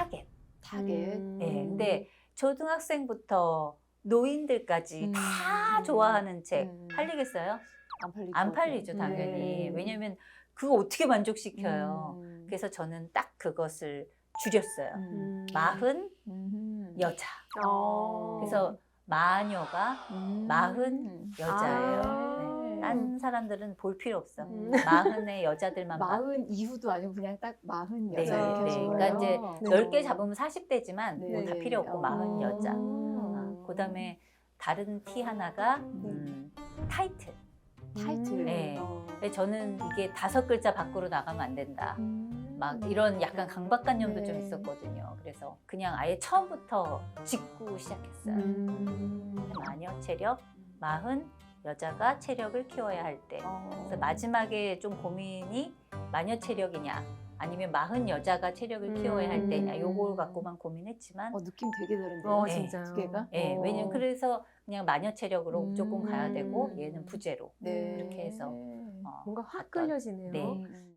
타겟. 타겟. 음. 예, 근데 초등학생부터 노인들까지 음. 다 좋아하는 책 음. 팔리겠어요? 안 팔릴 안것 팔리죠. 당연히. 네. 왜냐면 그거 어떻게 만족시켜요? 음. 그래서 저는 딱 그것을 줄였어요. 음. 마흔 음. 여자. 어. 그래서 마녀가 음. 마흔 여자예요. 아. 네. 딴 사람들은 볼 필요 없어. 음. 마흔의 여자들만 봐. 마흔 이후도 아니고 그냥 딱 마흔 네, 여자 이렇게 네. 하신 그러니까 거예요? 네. 넓게 잡으면 40대지만 네. 뭐다 네. 필요 없고 어. 마흔 여자. 음. 그 다음에 다른 티 하나가 음, 타이틀. 타이틀. 네. 어. 근데 저는 이게 다섯 글자 밖으로 나가면 안 된다. 음. 막 이런 약간 강박관념도 네. 좀 있었거든요. 그래서 그냥 아예 처음부터 짚고 시작했어요. 음. 마녀 체력, 마흔 여자가 체력을 키워야 할 때. 어. 그래서 마지막에 좀 고민이 마녀 체력이냐 아니면 마흔 여자가 체력을 음. 키워야 할 때냐 요걸 갖고만 고민했지만 어, 느낌 되게 다른데요. 어, 네. 진짜요. 두 개가? 예, 어. 왜냐면 그래서 그냥 마녀 체력으로 음. 무조건 가야 되고 얘는 부재로 네. 이렇게 해서 음. 어, 뭔가 확 갔던- 끌려지네요. 네. 음.